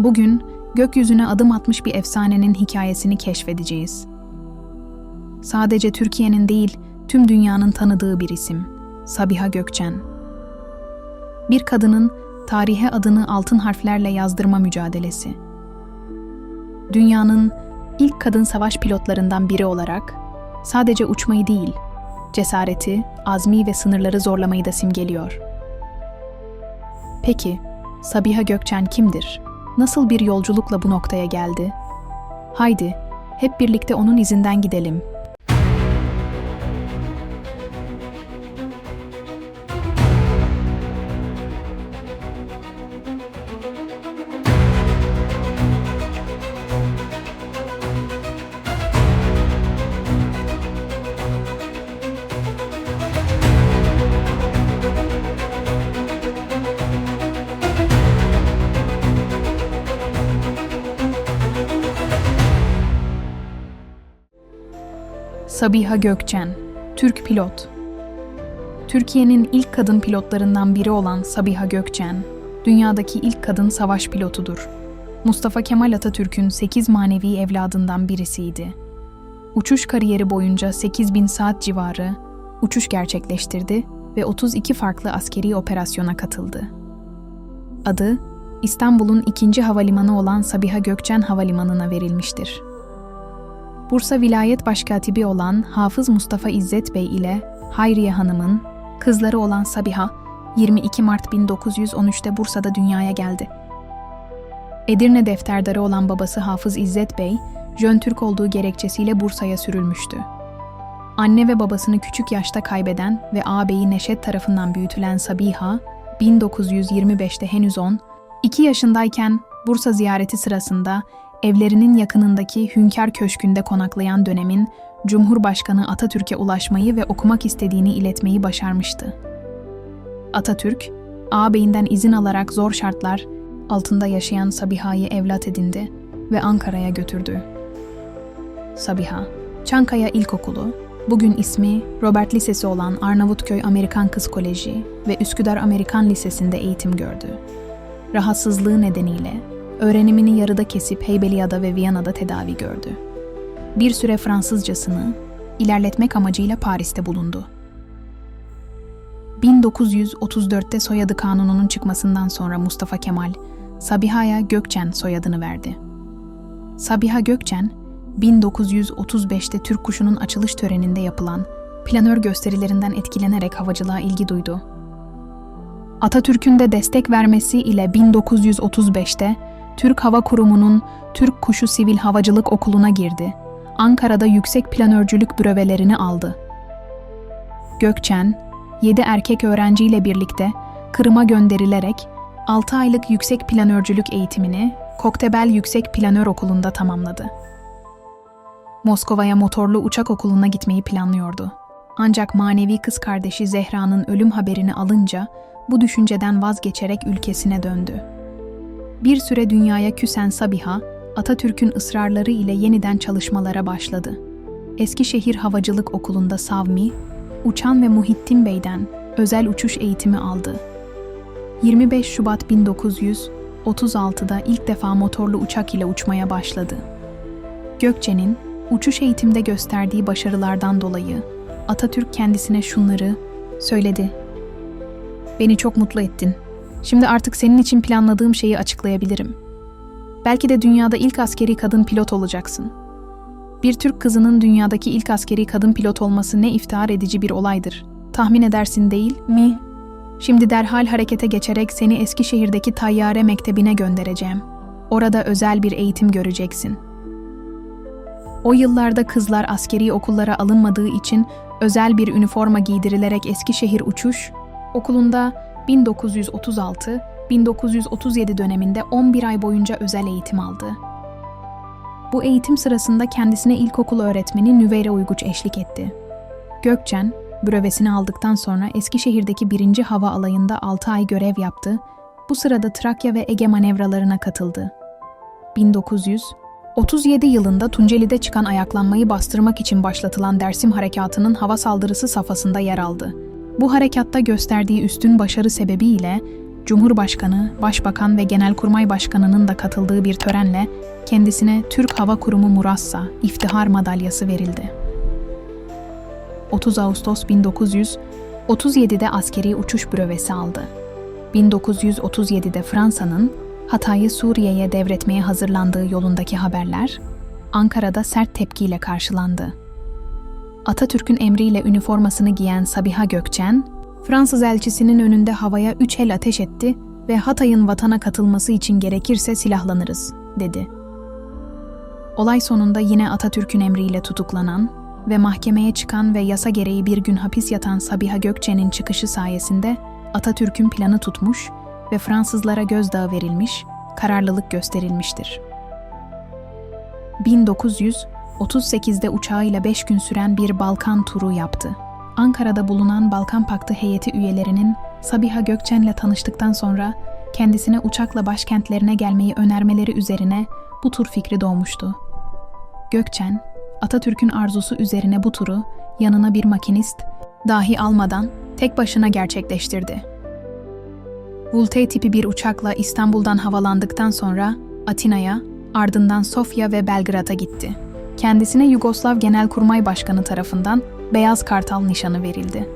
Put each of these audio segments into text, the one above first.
Bugün gökyüzüne adım atmış bir efsanenin hikayesini keşfedeceğiz. Sadece Türkiye'nin değil, tüm dünyanın tanıdığı bir isim. Sabiha Gökçen. Bir kadının tarihe adını altın harflerle yazdırma mücadelesi. Dünyanın ilk kadın savaş pilotlarından biri olarak sadece uçmayı değil, cesareti, azmi ve sınırları zorlamayı da simgeliyor. Peki, Sabiha Gökçen kimdir? Nasıl bir yolculukla bu noktaya geldi? Haydi, hep birlikte onun izinden gidelim. Sabiha Gökçen, Türk pilot. Türkiye'nin ilk kadın pilotlarından biri olan Sabiha Gökçen, dünyadaki ilk kadın savaş pilotudur. Mustafa Kemal Atatürk'ün 8 manevi evladından birisiydi. Uçuş kariyeri boyunca 8000 saat civarı uçuş gerçekleştirdi ve 32 farklı askeri operasyona katıldı. Adı, İstanbul'un ikinci havalimanı olan Sabiha Gökçen Havalimanı'na verilmiştir. Bursa Vilayet Başkatibi olan Hafız Mustafa İzzet Bey ile Hayriye Hanım'ın kızları olan Sabiha, 22 Mart 1913'te Bursa'da dünyaya geldi. Edirne defterdarı olan babası Hafız İzzet Bey, Jön Türk olduğu gerekçesiyle Bursa'ya sürülmüştü. Anne ve babasını küçük yaşta kaybeden ve ağabeyi Neşet tarafından büyütülen Sabiha, 1925'te henüz 10, 2 yaşındayken Bursa ziyareti sırasında evlerinin yakınındaki Hünkar Köşkü'nde konaklayan dönemin Cumhurbaşkanı Atatürk'e ulaşmayı ve okumak istediğini iletmeyi başarmıştı. Atatürk, ağabeyinden izin alarak zor şartlar altında yaşayan Sabiha'yı evlat edindi ve Ankara'ya götürdü. Sabiha, Çankaya İlkokulu, bugün ismi Robert Lisesi olan Arnavutköy Amerikan Kız Koleji ve Üsküdar Amerikan Lisesi'nde eğitim gördü. Rahatsızlığı nedeniyle öğrenimini yarıda kesip Heybeliada ve Viyana'da tedavi gördü. Bir süre Fransızcasını ilerletmek amacıyla Paris'te bulundu. 1934'te soyadı kanununun çıkmasından sonra Mustafa Kemal, Sabiha'ya Gökçen soyadını verdi. Sabiha Gökçen, 1935'te Türk Kuşu'nun açılış töreninde yapılan planör gösterilerinden etkilenerek havacılığa ilgi duydu. Atatürk'ün de destek vermesi ile 1935'te Türk Hava Kurumu'nun Türk Kuşu Sivil Havacılık Okulu'na girdi. Ankara'da yüksek planörcülük brevelerini aldı. Gökçen, 7 erkek öğrenciyle birlikte Kırım'a gönderilerek 6 aylık yüksek planörcülük eğitimini Koktebel Yüksek Planör Okulu'nda tamamladı. Moskova'ya motorlu uçak okuluna gitmeyi planlıyordu. Ancak manevi kız kardeşi Zehra'nın ölüm haberini alınca bu düşünceden vazgeçerek ülkesine döndü. Bir süre dünyaya küsen Sabiha, Atatürk'ün ısrarları ile yeniden çalışmalara başladı. Eskişehir Havacılık Okulu'nda Savmi, Uçan ve Muhittin Bey'den özel uçuş eğitimi aldı. 25 Şubat 1936'da ilk defa motorlu uçak ile uçmaya başladı. Gökçe'nin uçuş eğitimde gösterdiği başarılardan dolayı Atatürk kendisine şunları söyledi. Beni çok mutlu ettin. Şimdi artık senin için planladığım şeyi açıklayabilirim. Belki de dünyada ilk askeri kadın pilot olacaksın. Bir Türk kızının dünyadaki ilk askeri kadın pilot olması ne iftihar edici bir olaydır. Tahmin edersin değil mi? Şimdi derhal harekete geçerek seni Eskişehir'deki Tayyare Mektebi'ne göndereceğim. Orada özel bir eğitim göreceksin. O yıllarda kızlar askeri okullara alınmadığı için özel bir üniforma giydirilerek Eskişehir Uçuş Okulu'nda 1936-1937 döneminde 11 ay boyunca özel eğitim aldı. Bu eğitim sırasında kendisine ilkokul öğretmeni Nüveyre Uyguç eşlik etti. Gökçen, brövesini aldıktan sonra Eskişehir'deki 1. Hava Alayı'nda 6 ay görev yaptı, bu sırada Trakya ve Ege manevralarına katıldı. 1937 yılında Tunceli'de çıkan ayaklanmayı bastırmak için başlatılan Dersim Harekatı'nın hava saldırısı safhasında yer aldı. Bu harekatta gösterdiği üstün başarı sebebiyle Cumhurbaşkanı, Başbakan ve Genelkurmay Başkanı'nın da katıldığı bir törenle kendisine Türk Hava Kurumu Murassa İftihar Madalyası verildi. 30 Ağustos 1937'de askeri uçuş brövesi aldı. 1937'de Fransa'nın Hatay'ı Suriye'ye devretmeye hazırlandığı yolundaki haberler Ankara'da sert tepkiyle karşılandı. Atatürk'ün emriyle üniformasını giyen Sabiha Gökçen, Fransız elçisinin önünde havaya üç el ateş etti ve Hatay'ın vatana katılması için gerekirse silahlanırız, dedi. Olay sonunda yine Atatürk'ün emriyle tutuklanan ve mahkemeye çıkan ve yasa gereği bir gün hapis yatan Sabiha Gökçen'in çıkışı sayesinde Atatürk'ün planı tutmuş ve Fransızlara gözdağı verilmiş, kararlılık gösterilmiştir. 1938'de uçağıyla 5 gün süren bir Balkan turu yaptı. Ankara'da bulunan Balkan Paktı heyeti üyelerinin Sabiha Gökçen'le tanıştıktan sonra kendisine uçakla başkentlerine gelmeyi önermeleri üzerine bu tur fikri doğmuştu. Gökçen, Atatürk'ün arzusu üzerine bu turu yanına bir makinist dahi almadan tek başına gerçekleştirdi. Vultey tipi bir uçakla İstanbul'dan havalandıktan sonra Atina'ya, ardından Sofya ve Belgrad'a gitti. Kendisine Yugoslav Genelkurmay Başkanı tarafından Beyaz Kartal nişanı verildi.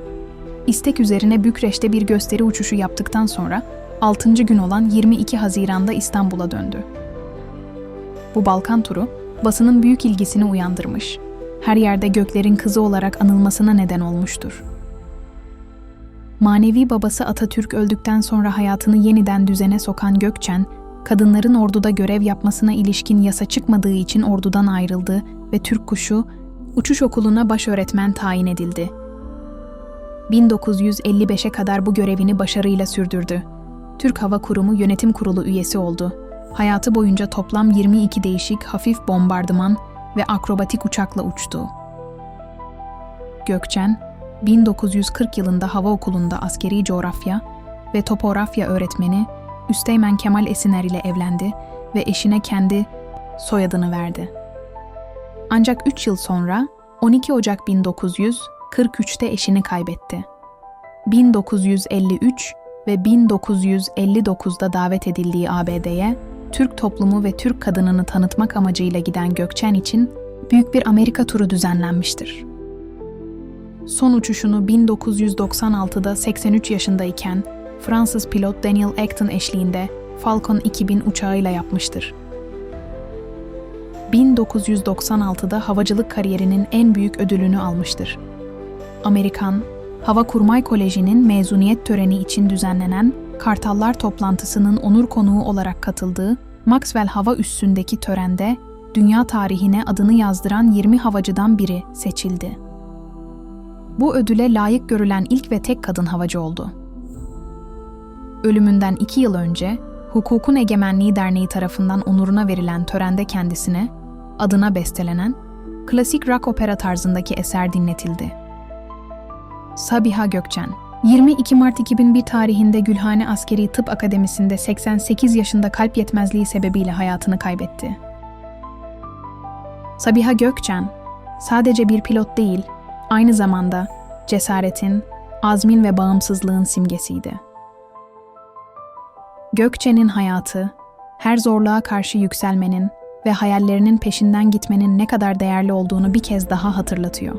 İstek üzerine Bükreş'te bir gösteri uçuşu yaptıktan sonra 6. gün olan 22 Haziran'da İstanbul'a döndü. Bu Balkan turu basının büyük ilgisini uyandırmış. Her yerde Gökler'in kızı olarak anılmasına neden olmuştur. Manevi babası Atatürk öldükten sonra hayatını yeniden düzene sokan Gökçen, kadınların orduda görev yapmasına ilişkin yasa çıkmadığı için ordudan ayrıldı ve Türk Kuşu uçuş okuluna baş öğretmen tayin edildi. 1955'e kadar bu görevini başarıyla sürdürdü. Türk Hava Kurumu Yönetim Kurulu üyesi oldu. Hayatı boyunca toplam 22 değişik hafif bombardıman ve akrobatik uçakla uçtu. Gökçen, 1940 yılında hava okulunda askeri coğrafya ve topografya öğretmeni Üsteğmen Kemal Esiner ile evlendi ve eşine kendi soyadını verdi. Ancak 3 yıl sonra 12 Ocak 1943'te eşini kaybetti. 1953 ve 1959'da davet edildiği ABD'ye Türk toplumu ve Türk kadınını tanıtmak amacıyla giden Gökçen için büyük bir Amerika turu düzenlenmiştir. Son uçuşunu 1996'da 83 yaşındayken Fransız pilot Daniel Acton eşliğinde Falcon 2000 uçağıyla yapmıştır. 1996'da havacılık kariyerinin en büyük ödülünü almıştır. Amerikan Hava Kurmay Koleji'nin mezuniyet töreni için düzenlenen Kartallar toplantısının onur konuğu olarak katıldığı Maxwell Hava Üssü'ndeki törende dünya tarihine adını yazdıran 20 havacıdan biri seçildi. Bu ödüle layık görülen ilk ve tek kadın havacı oldu. Ölümünden iki yıl önce Hukukun Egemenliği Derneği tarafından onuruna verilen törende kendisine, adına bestelenen, klasik rock opera tarzındaki eser dinletildi. Sabiha Gökçen 22 Mart 2001 tarihinde Gülhane Askeri Tıp Akademisi'nde 88 yaşında kalp yetmezliği sebebiyle hayatını kaybetti. Sabiha Gökçen sadece bir pilot değil, aynı zamanda cesaretin, azmin ve bağımsızlığın simgesiydi. Gökçe'nin hayatı, her zorluğa karşı yükselmenin ve hayallerinin peşinden gitmenin ne kadar değerli olduğunu bir kez daha hatırlatıyor.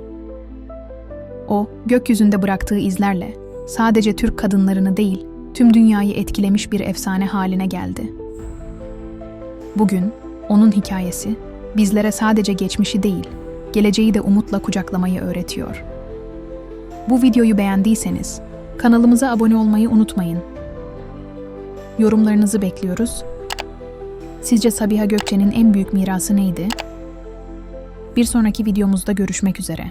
O, gökyüzünde bıraktığı izlerle sadece Türk kadınlarını değil, tüm dünyayı etkilemiş bir efsane haline geldi. Bugün onun hikayesi bizlere sadece geçmişi değil, geleceği de umutla kucaklamayı öğretiyor. Bu videoyu beğendiyseniz kanalımıza abone olmayı unutmayın. Yorumlarınızı bekliyoruz. Sizce Sabiha Gökçe'nin en büyük mirası neydi? Bir sonraki videomuzda görüşmek üzere.